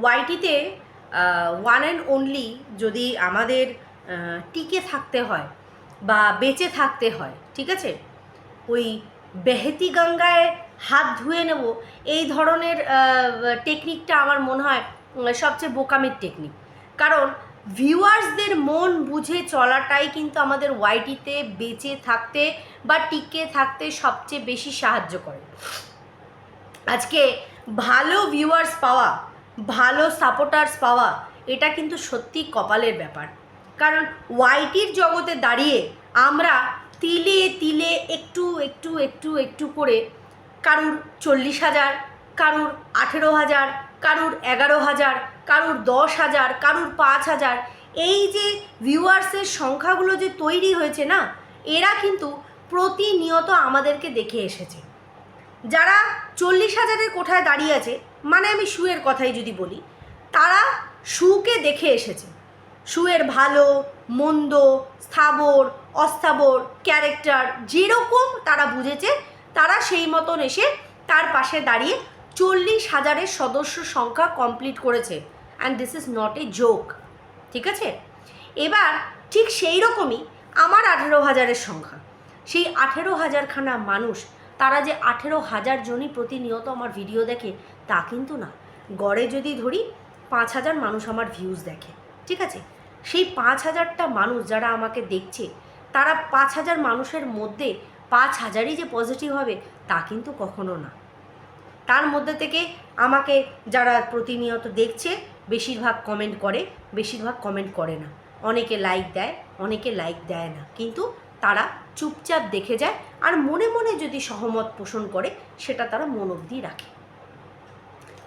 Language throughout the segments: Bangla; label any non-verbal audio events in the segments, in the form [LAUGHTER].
ওয়াইটিতে ওয়ান অ্যান্ড অনলি যদি আমাদের টিকে থাকতে হয় বা বেঁচে থাকতে হয়, ঠিক আছে? ওই বেহেতি গঙ্গায় হাত ধুয়ে নেব, এই ধরনের টেকনিকটা আমার মনে হয় সবচেয়ে বোকামির টেকনিক কারণ ভিউয়ার্সদের মন বুঝে চলাটাই কিন্তু আমাদের ওয়াইটিতে বেঁচে থাকতে বা টিকে থাকতে সবচেয়ে বেশি সাহায্য করে। আজকে ভালো ভিউয়ার্স পাওয়া ভালো সাপোর্টার্স পাওয়া, এটা কিন্তু সত্যি কপালের ব্যাপার। কারণ ওয়াইটির জগতে দাঁড়িয়ে আমরা তিলে তিলে একটু একটু একটু একটু করে কারুর চল্লিশ হাজার, কারুর আঠেরো হাজার, কারুর এগারো হাজার, কারুর দশ হাজার, কারুর পাঁচ হাজার, এই যে ভিউয়ার্সের সংখ্যাগুলো যে তৈরি হয়েছে না, এরা কিন্তু প্রতিনিয়ত আমাদেরকে দেখে এসেছে। যারা চল্লিশ হাজারের কোঠায় দাঁড়িয়ে আছে মানে আমি শুয়ের কথাই যদি বলি, তারা শুকে দেখে এসেছে। শুয়ের ভালো, মন্দ, স্থাবর, অস্থাবর, ক্যারেক্টার যেরকম তারা বুঝেছে, তারা সেই মতন এসে তার পাশে দাঁড়িয়ে চল্লিশ হাজারের সদস্য সংখ্যা কমপ্লিট করেছে। And this is not a joke ঠিক আছে? এবার ঠিক সেই রকমই আমার আঠেরো হাজারের সংখ্যা। সেই আঠেরো হাজারখানা মানুষ তারা যে আঠেরো হাজার জনই প্রতিনিয়ত আমার ভিডিও দেখে, তা কিন্তু না। গড়ে যদি ধরি, পাঁচ হাজার মানুষ আমার ভিউজ দেখে, ঠিক আছে? সেই পাঁচ হাজারটা মানুষ যারা আমাকে দেখছে, তারা পাঁচ হাজার মানুষের মধ্যে পাঁচ হাজারই যে পজিটিভ হবে, তা কিন্তু কখনো না। তার মধ্যে থেকে আমাকে যারা প্রতিনিয়ত দেখছে, বেশিরভাগ কমেন্ট করে, বেশিরভাগ কমেন্ট করে না। অনেকে লাইক দেয়, অনেকে লাইক দেয় না। কিন্তু তারা চুপচাপ দেখে যায় আর মনে মনে যদি সহমত পোষণ করে, সেটা তারা মন অবধি রাখে।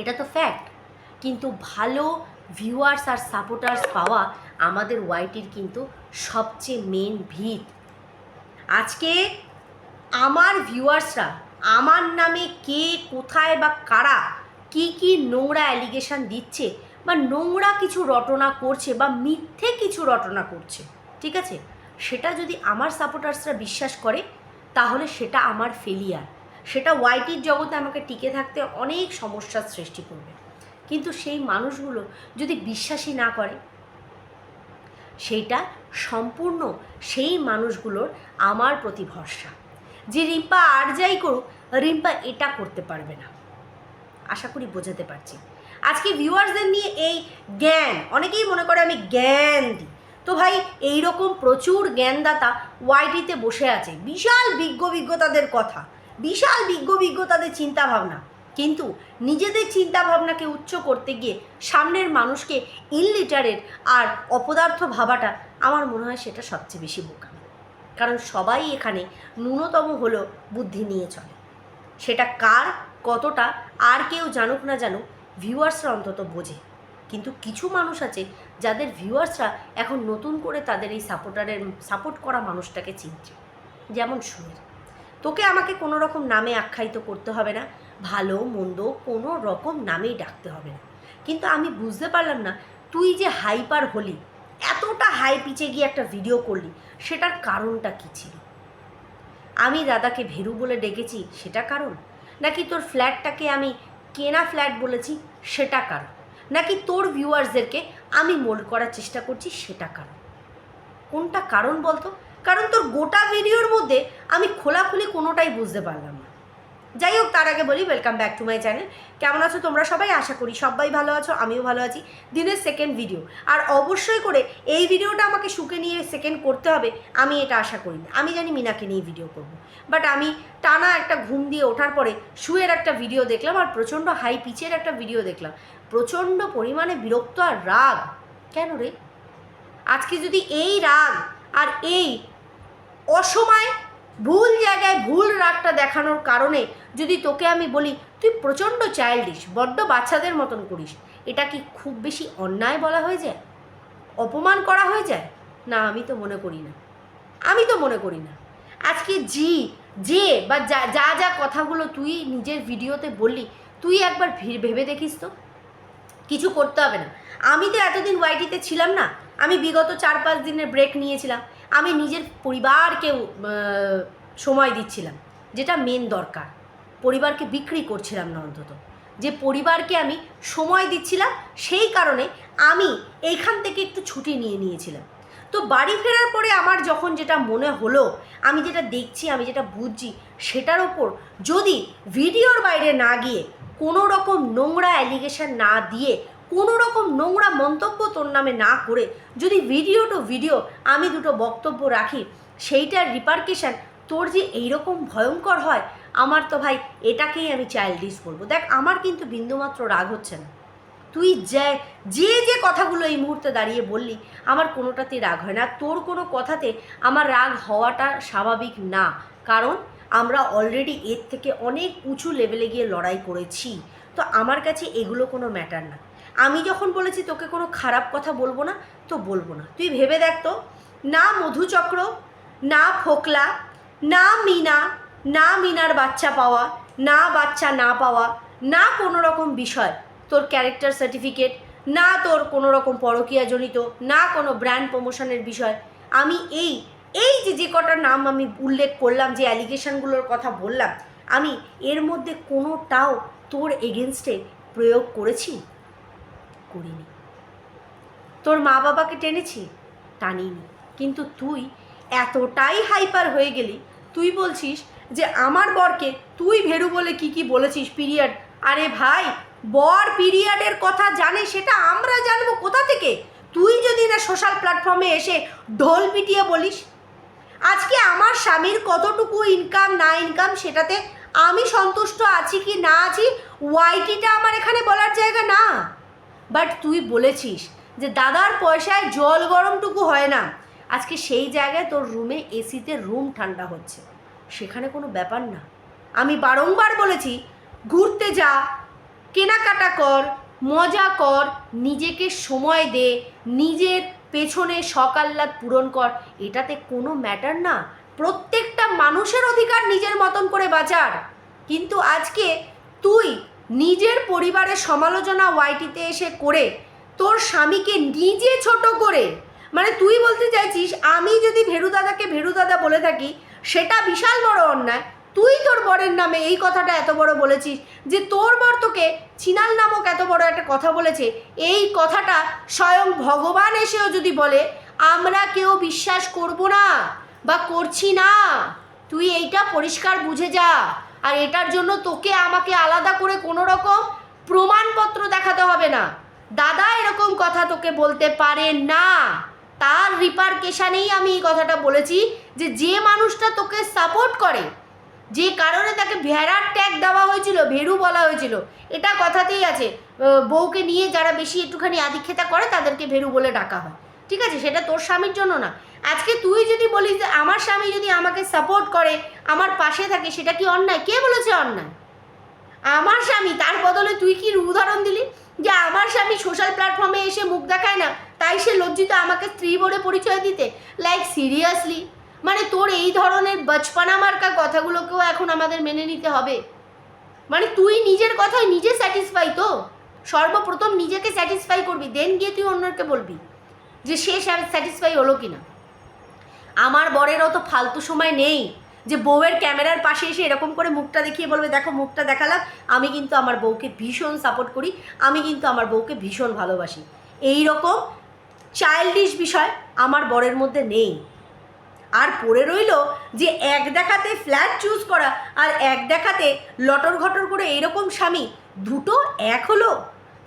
এটা তো ফ্যাক্ট কিন্তু ভালো ভিউয়ার্স আর সাপোর্টার্স পাওয়া আমাদের ওয়াইটির কিন্তু সবচেয়ে মেন ভিত। আজকে আমার ভিউয়ার্সরা আমার নামে কে কোথায় বা কারা, কি কি নোংরা অ্যালিগেশন দিচ্ছে বা নোংরা কিছু রটনা করছে বা মিথ্যে কিছু রটনা করছে, ঠিক আছে? সেটা যদি আমার সাপোর্টার্সরা বিশ্বাস করে, তাহলে সেটা আমার ফেলিয়ার সেটা ওয়াইটির জগতে আমাকে টিকে থাকতে অনেক সমস্যার সৃষ্টি করবে। কিন্তু সেই মানুষগুলো যদি বিশ্বাসই না করে, সেইটা সম্পূর্ণ সেই মানুষগুলোর আমার প্রতি ভরসা। যে রিম্পা আর যাই করুক, রিম্পা এটা করতে পারবে না। আশা করি বোঝাতে পারছি। আজকে ভিউয়ার্সদের নিয়ে এই জ্ঞান, অনেকেই মনে করে আমি জ্ঞান দিই। তো ভাই এই রকম প্রচুর জ্ঞানদাতা ওয়াইটিতে বসে আছে। বিশাল বিজ্ঞ বিজ্ঞতাদের কথা, বিশাল বিজ্ঞ বিজ্ঞতাদের চিন্তা ভাবনা কিন্তু নিজেদের চিন্তা ভাবনাকে উচ্চ করতে গিয়ে সামনের মানুষকে ইনলিটারের আর অপদার্থ ভাবাটা আমার মনে হয় সেটা সবচেয়ে বেশি বোকা কারণ সবাই এখানে ন্যূনতম হলো বুদ্ধি নিয়ে চলে। সেটা কার, কতটা, আর কেউ জানুক না জানুক ভিউয়ার্সরা অন্তত বোঝে। কিন্তু কিছু মানুষ আছে যাদের ভিউয়ার্সরা এখন নতুন করে তাদের এই সাপোর্টারের, সাপোর্ট করা মানুষটাকে চিনছে। যেমন সুনীল। তোকে আমাকে কোনো রকম নামে আখ্যায়িত করতে হবে না। ভালো, মন্দ কোনো রকম নামেই ডাকতে হবে না। কিন্তু আমি বুঝতে পারলাম না, তুই যে হাইপার হলি, এতটা হাই পিচে গিয়ে একটা ভিডিও করলি, সেটার কারণটা কী ছিল? আমি দাদাকে ভেরু বলে ডেকেছি, সেটা কারণ? নাকি তোর ফ্ল্যাটটাকে আমি কেনা ফ্ল্যাট বলেছি, সেটা কারণ? নাকি তোর ভিউয়ার্সদেরকে আমি মোল্ড করার চেষ্টা করছি সেটা কারণ? কোনটা কারণ বলতো? কারণ তোর গোটা ভিডিওর মধ্যে আমি খোলাখুলি কোনোটাই বুঝতে পারলাম না। যাই হোক, তার আগে বলি welcome back to my channel কেমন আছো তোমরা সবাই? আশা করি সবাই ভালো আছো, আমিও ভালো আছি। দিনের সেকেন্ড ভিডিও আর অবশ্যই করে এই ভিডিওটা আমাকে শুকে নিয়ে সেকেন্ড করতে হবে, আমি এটা আশা করি না। আমি জানি মিনাকে নিয়ে ভিডিও করব। বাট আমি টানা একটা ঘুম দিয়ে ওঠার পরে শুয়ের একটা ভিডিও দেখলাম আর প্রচণ্ড হাই পিচের একটা ভিডিও দেখলাম। প্রচণ্ড পরিমাণে বিরক্ত আর রাগ। কেন রে? আজকে যদি এই রাগ আর এই অসময় ভুল জায়গায় ভুল রাগটা দেখানোর কারণে যদি তোকে আমি বলি, তুই প্রচণ্ড চাইল্ডিশ বড্ড বাচ্চাদের মতন করিস এটা কি খুব বেশি অন্যায় বলা হয়ে যায়? অপমান করা হয়ে যায়? না, আমি তো মনে করি না। আমি তো মনে করি না। আজকে জি, যে বা যা যা কথাগুলো তুই নিজের ভিডিওতে বললি, তুই একবার ভেবে দেখিস তো। কিছু করতে হবে না। আমি তো এতদিন ওয়াইটিতে ছিলাম না আমি বিগত চার পাঁচ দিনের ব্রেক নিয়েছিলাম। আমি নিজের পরিবারকেও আহ, সময় দিচ্ছিলাম যেটা মেন দরকার। পরিবারকে বিক্রি করছিলাম না অন্তত। যে পরিবারকে আমি সময় দিচ্ছিলাম সেই কারণে আমি এইখান থেকে একটু ছুটি নিয়ে নিয়েছিলাম। তো বাড়ি ফেরার পরে আমার যখন যেটা মনে হলো আমি যেটা দেখছি আমি যেটা বুঝছি সেটার ওপর যদি ভিডিওর বাইরে না গিয়ে কোনো রকম নোংরা অ্যালিগেশন না দিয়ে কোনো রকম নোংরা মন্তব্য তোর নামে না করে যদি ভিডিও টু ভিডিও আমি দুটো বক্তব্য রাখি, সেইটার রিপার্কেশন তোর যে এইরকম ভয়ঙ্কর হয়, আমার তো ভাই এটাকেই আমি চাইল্ডিশ বলব। দেখ, আমার কিন্তু বিন্দুমাত্র রাগ হচ্ছে না। তুই যে যে যে কথাগুলো এই মুহূর্তে দাঁড়িয়ে বললি, আমার কোনোটাতেই রাগ হয় না। তোর কোনো কথাতে আমার রাগ হওয়াটা স্বাভাবিক না। কারণ আমরা অলরেডি এর থেকে অনেক উঁচু লেভেলে গিয়ে লড়াই করেছি। তো আমার কাছে এগুলো কোনো ম্যাটার না। আমি যখন বলেছি তোকে কোনো খারাপ কথা বলব না, তো বলব না। তুই ভেবে দেখ তো। না মধুচক্র, না ফোকলা, না মিনা, না মিনার বাচ্চা পাওয়া, না বাচ্চা না পাওয়া, না কোনো রকম বিষয়, তোর ক্যারেক্টার সার্টিফিকেট না তোর কোনো রকম পরকীয়াজনিত, না কোনো ব্র্যান্ড প্রমোশনের বিষয়, আমি এই এই যে যে কটা নাম আমি উল্লেখ করলাম, যে অ্যালিগেশনগুলোর কথা বললাম, আমি এর মধ্যে কোনোটাও তোর এগেনস্টে প্রয়োগ করেছি? করিনি। তোর মা বাবাকে টেনেছি? টানিনি। কিন্তু তুই এতটাই হাইপার হয়ে গেলি, তুই বলছিস যে আমার বরকে তুই ভেরু বলে কি কি বলেছিস পিরিয়ড আরে ভাই, বর পিরিয়ডের কথা জানে, সেটা আমরা জানব কোথা থেকে? তুই যদি না সোশ্যাল প্ল্যাটফর্মে এসে ঢোল পিটিয়ে বলিস আজকে আমার স্বামীর কতটুকু ইনকাম না ইনকাম সেটাতে আমি সন্তুষ্ট আছি কি না আছি? ওয়াইটিটা আমার এখানে বলার জায়গা না। বাট তুই বলেছিস যে দাদার পয়সায় জল গরমটুকু হয় না। আজকে সেই জায়গায় তোর রুমে এসিতে রুম ঠান্ডা হচ্ছে। সেখানে কোনো ব্যাপার না। আমি বারংবার বলেছি, ঘুরতে যা, কেনাকাটা কর, মজা কর, নিজেকে সময় দে, নিজের পেছনে সকাল্লাদ পূরণ কর। এটাতে কোনো ম্যাটার না। প্রত্যেকটা মানুষের অধিকার নিজের মতন করে বাঁচার। কিন্তু আজকে তুই নিজের পরিবারের সমালোচনা ওয়াইটিতে এসে করে তোর স্বামীকে নিজে ছোট করে মানে তুই বলতে চাইছিস, আমি যদি ভেরু দাদাকে ভেরু দাদা বলে থাকি, সেটা বিশাল বড় অন্যায়। তুই তোর বরের নামে এই কথাটা এত বড় বলেছিস যে তোর বর তোকে চিনাল নামক এত বড় একটা কথা বলেছে। এই কথাটা স্বয়ং ভগবান এসেও যদি বলে, আমরা কেউ বিশ্বাস করব না বা করছি না। তুই এইটা পরিষ্কার বুঝে যা। আর এটার জন্য তোকে আমাকে আলাদা করে কোনো রকম প্রমাণপত্র দেখাতে হবে না। দাদা এরকম কথা তোকে বলতে পারে না। তার রিপার্কেশানেই আমি এই কথাটা বলেছি যে যে মানুষটা তোকে সাপোর্ট করে যে কারণে তাকে ভেড়ার ট্যাগ দেওয়া হয়েছিল ভেরু বলা হয়েছিল। এটা কথাতেই আছে। বউকে নিয়ে যারা বেশি একটুখানি আদিক্ষেতা করে, তাদেরকে ভেরু বলে ডাকা হয়। ঠিক আছে? সেটা তোর স্বামীর জন্য না। আজকে তুই যদি বলিস যে আমার স্বামী যদি আমাকে সাপোর্ট করে, আমার পাশে থাকে, সেটা কি অন্যায়? কে বলেছে অন্যায়? আমার স্বামী, তার বদলে তুই কি উদাহরণ দিলি? যে আমার স্বামী সোশ্যাল প্ল্যাটফর্মে এসে মুখ দেখায় না, তাই সে লজ্জিত আমাকে স্ত্রী বলে পরিচয় দিতে? লাইক সিরিয়াসলি মানে তোর এই ধরনের বচপনা মার্কা কথাগুলোকেও এখন আমাদের মেনে নিতে হবে। মানে তুই নিজের কথায় নিজে স্যাটিসফাই তো। সর্বপ্রথম নিজেকে স্যাটিসফাই করবি দেন গিয়ে তুই অন্যকে বলবি যে সে স্যাটিসফাই হলো কি না আমার বরেরও তো ফালতু সময় নেই যে বউয়ের ক্যামেরার পাশে এসে এরকম করে মুখটা দেখিয়ে বলবে, দেখো, মুখটা দেখালাম। আমি কিন্তু আমার বউকে ভীষণ সাপোর্ট করি। আমি কিন্তু আমার বউকে ভীষণ ভালোবাসি। এই রকম চাইল্ডিশ বিষয় আমার বরের মধ্যে নেই। আর পড়ে রইল যে এক দেখাতে ফ্ল্যাট চুজ করা আর এক দেখাতে লটর ঘটর করে এইরকম স্বামী। দুটো এক হলো?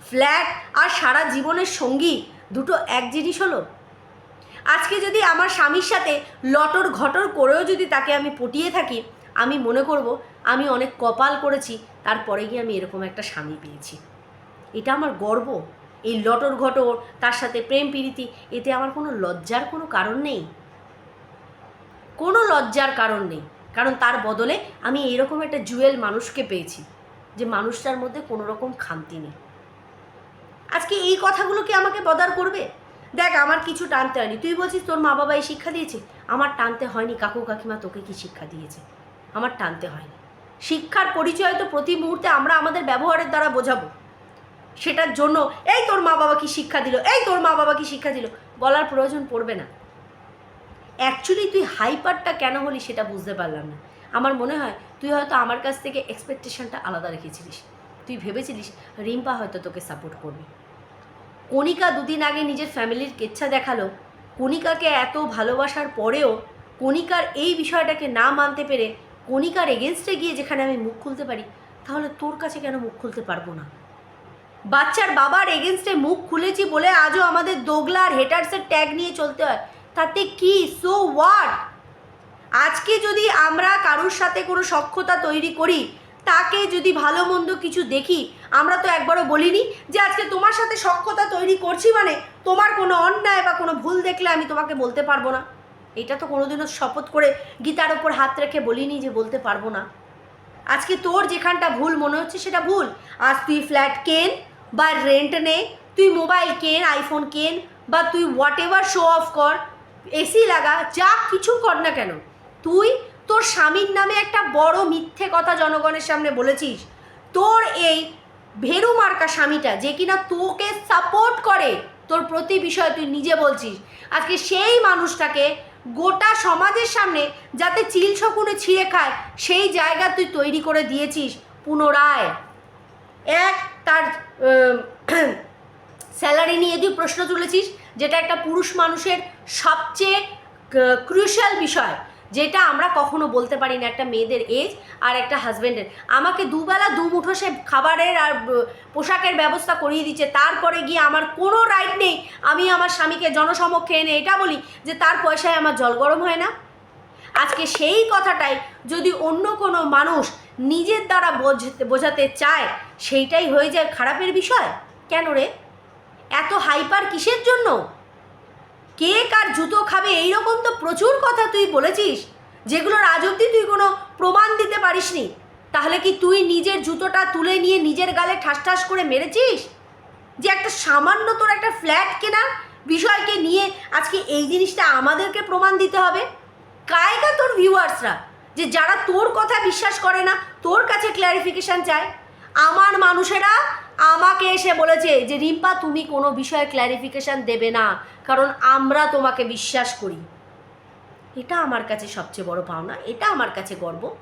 ফ্ল্যাট আর সারা জীবনের সঙ্গী, দুটো এক জিনিস হলো? আজকে যদি আমার স্বামীর সাথে লটর ঘটর করেও যদি তাকে আমি পটিয়ে থাকি, আমি মনে করব আমি অনেক কপাল করেছি, তারপরে গিয়ে আমি এরকম একটা স্বামী পেয়েছি। এটা আমার গর্ব। এই লটর ঘটর, তার সাথে প্রেম প্রীতি, এতে আমার কোনো লজ্জার কোনো কারণ নেই। কোনো লজ্জার কারণ নেই। কারণ তার বদলে আমি এইরকম একটা জুয়েল মানুষকে পেয়েছি, যে মানুষটার মধ্যে কোনো রকম খামতি নেই। আজকে এই কথাগুলো কি আমাকে বদার করবে? দেখ, আমার কিছু টানতে হয়নি। তুই বলছিস তোর মা বাবা এই শিক্ষা দিয়েছে? আমার টানতে হয়নি। কাকু কাকিমা তোকে কি শিক্ষা দিয়েছে? আমার টানতে হয়নি। শিক্ষার পরিচয় তো প্রতি মুহূর্তে আমরা আমাদের ব্যবহারের দ্বারা বোঝাবো। সেটার জন্য, এই তোর মা বাবা কি শিক্ষা দিল? এই তোর মা বাবা কি শিক্ষা দিল? বলার প্রয়োজন পড়বে না। অ্যাকচুয়ালি তুই হাইপারটা কেন হলি সেটা বুঝতে পারলাম না। আমার মনে হয় তুই হয়তো আমার কাছ থেকে এক্সপেকটেশনটা আলাদা রেখেছিলিস। তুই ভেবেছিলিস রিম্পা হয়তো তোকে সাপোর্ট করবে। কণিকা দুদিন আগে নিজের ফ্যামিলির কেচ্ছা দেখাল। কণিকাকে এত ভালোবাসার পরেও কণিকার এই বিষয়টাকে না মানতে পেরে কণিকার এগেনস্টে গিয়ে যেখানে আমি মুখ খুলতে পারি, তাহলে তোর কাছে কেন মুখ খুলতে পারব না? বাচ্চার বাবার এগেনস্টে মুখ খুলেছি বলে আজও আমাদের দোগলা আর হেটার্সের ট্যাগ নিয়ে চলতে হয়। তাতে কি? সো হোয়াট আজকে যদি আমরা কারোর সাথে কোনো সক্ষতা তৈরি করি, তাকে যদি ভালো মন্দ কিছু দেখি, আমরা তো একবারও বলিনি যে আজকে তোমার সাথে সক্ষতা তৈরি করছি মানে তোমার কোনো অন্যায় বা কোনো ভুল দেখলে আমি তোমাকে বলতে পারব না। এটা তো কোনোদিনও শপথ করে গীতার ওপর হাত রেখে বলিনি যে বলতে পারব না। আজকে তোর যেখানটা ভুল মনে হচ্ছে সেটা ভুল। আজ তুই ফ্ল্যাট কেন বা রেন্ট নে, তুই মোবাইল কেন আইফোন কেন বা তুই হোয়াট এভার শো অফ কর এসি লাগা, যা কিছু কর না কেন। তুই তোর স্বামীর নামে একটা বড় মিথ্যে কথা জনগণের সামনে বলেছিস। তোর এই ভেরু মার্কা স্বামীটা যে কিনা তোকে সাপোর্ট করে, তোর প্রতি বিষয় তুই নিজে বলছিস। আজকে সেই মানুষটাকে গোটা সমাজের সামনে যাতে চিল শকুনে ছিঁড়ে খায়, সেই জায়গা তুই তৈরি করে দিয়েছিস পুনরায়। এক, তার [CLEARS THROAT] স্যালারি নিয়ে তুই প্রশ্ন তুলেছিস। যেটা একটা পুরুষ মানুষের সবচেয়ে ক্রুশিয়াল বিষয়, যেটা আমরা কখনো বলতে পারি না একটা মেয়েদের এজ আর একটা হাজব্যান্ডের আমাকে দুবেলা দু মুঠো সে খাবারের আর পোশাকের ব্যবস্থা করিয়ে দিচ্ছে, তারপরে গিয়ে আমার কোনো রাইট নেই, আমি আমার স্বামীকে জনসমক্ষে এনে এটা বলি যে তার পয়সায় আমার জল গরম হয় না। আজকে সেই কথাটাই যদি অন্য কোনো মানুষ নিজের দ্বারা বোঝাতে চায়, সেইটাই হয়ে যায় খারাপের বিষয়। কেন রে? এত হাইপার কিসের জন্য? কে কার জুতো খাবে এইরকম তো প্রচুর কথা তুই বলেছিস যেগুলোর আজ অব্দি তুই কোনো প্রমাণ দিতে পারিসনি। তাহলে কি তুই নিজের জুতোটা তুলে নিয়ে নিজের গালে ঠাস ঠাস করে মেরেছিস? যে একটা সামান্য তোর একটা ফ্ল্যাট কেনা বিষয়কে নিয়ে আজকে এই জিনিসটা আমাদেরকে প্রমাণ দিতে হবে। কায়গা তোর ভিউয়ার্সরা যে যারা তোর কথা বিশ্বাস করে না, তোর কাছে ক্ল্যারিফিকেশান চায়। আমার মানুষেরা আমাকে এসে বলেছে যে, রিম্পা, তুমি কোনো বিষয়ে ক্ল্যারিফিকেশান দেবে না, কারণ আমরা তোমাকে বিশ্বাস করি। এটা আমার কাছে সবচেয়ে বড় পাওনা, এটা আমার কাছে গর্ব।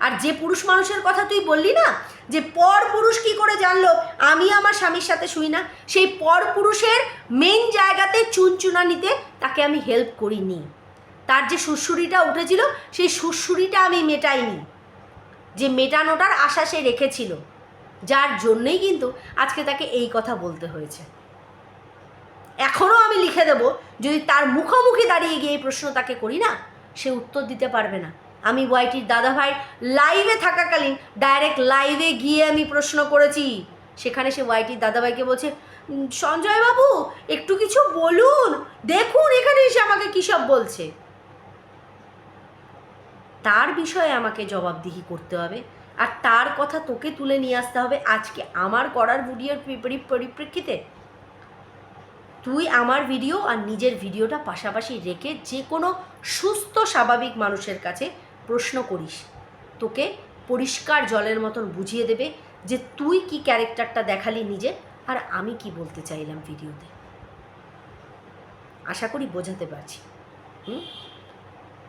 আর যে পুরুষ মানুষের কথা তুই বললি না, যে পর পুরুষ কি করে জানলো, আমি আমার স্বামীর সাথে শুই না, সেই পর পুরুষের মেন জায়গাতে চুনচুনা নিতে তাকে আমি হেল্প করিনি। তার যে সুরসুরিটা উঠেছিল, সেই সুরসুরিটা আমি মেটাইনি। যে মেটানোটার আশা সে রেখেছিল। যার জন্যেই কিন্তু আজকে তাকে এই কথা বলতে হয়েছে। এখনও আমি লিখে দেব যদি তার মুখোমুখি দাঁড়িয়ে গিয়ে এই প্রশ্ন তাকে করি না সে উত্তর দিতে পারবে না। আমি ওয়াইটির দাদাভাই লাইভে থাকাকালীন ডাইরেক্ট লাইভে গিয়ে আমি প্রশ্ন করেছি। সেখানে সে ওয়াইটির দাদাভাইকে বলছে "উম, সঞ্জয় বাবু একটু কিছু বলুন দেখুন এখানে এসে আমাকে কী সব বলছে? তার বিষয়ে আমাকে জবাবদিহি করতে হবে। আর তার কথা তোকে তুলে নিয়ে আসতে হবে আজকে আমার করার ভিডিওর পরিপ্রেক্ষিতে। তুই আমার ভিডিও আর নিজের ভিডিওটা পাশাপাশি রেখে যে কোনো সুস্থ স্বাভাবিক মানুষের কাছে প্রশ্ন করিস। তোকে পরিষ্কার জলের মতন বুঝিয়ে দেবে যে তুই কি ক্যারেক্টারটা দেখালি নিজে আর আমি কি বলতে চাইলাম ভিডিওতে। আশা করি বোঝাতে পারছি। হুম?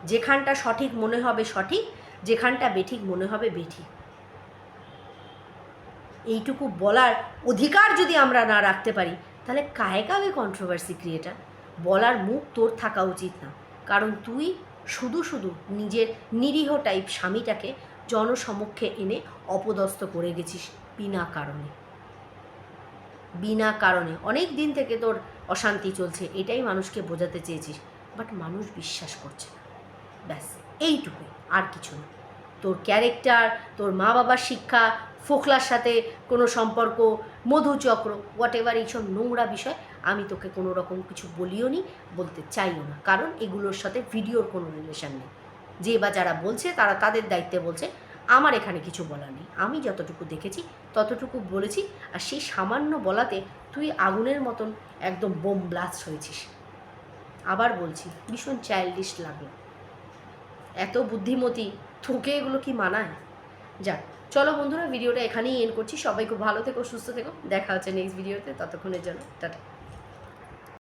যেখানটা সঠিক মনে হবে সঠিক, যেখানটা বেঠিক মনে হবে বেঠিক। এইটুকু বলার অধিকার যদি আমরা না রাখতে পারি, তাহলে কায়ে কাবে কন্ট্রোভার্সি ক্রিয়েটার বলার মুখ তোর থাকা উচিত না। কারণ তুই শুধু শুধু নিজের নিরীহ টাইপ স্বামীটাকে জনসমক্ষে এনে অপদস্থ করে গেছিস বিনা কারণে। বিনা কারণে। অনেক দিন থেকে তোর অশান্তি চলছে, এটাই মানুষকে বোঝাতে চেয়েছিস বাট মানুষ বিশ্বাস করছে না। ব্যাস, এইটুকুই, আর কিছু না। তোর ক্যারেক্টার তোর মা বাবার শিক্ষা, ফোকলার সাথে কোনো সম্পর্ক, মধুচক্র হোয়াট এভার এইসব নোংরা বিষয়, আমি তোকে কোনো রকম কিছু বলিও নি, বলতে চাইও না। কারণ এগুলোর সাথে ভিডিওর কোনো রিলেশন নেই। যে বা যারা বলছে, তারা তাদের দায়িত্বে বলছে, আমার এখানে কিছু বলার নেই। আমি যতটুকু দেখেছি, ততটুকু বলেছি, আর সেই সামান্য বলাতে তুই আগুনের মতন একদম বোম ব্লাস্ট হয়েছিস। আবার বলছি, ভীষণ চাইল্ডিশ লাগল। এত বুদ্ধিমতী তোকে এগুলো কি মানায়? যাক, চলো বন্ধুরা, ভিডিওটা এখানেই এন্ড করছি। সবাই খুব ভালো থেকো, সুস্থ থেকো। দেখা হচ্ছে নেক্সট ভিডিওতে ততক্ষণের জন্য, টাটা।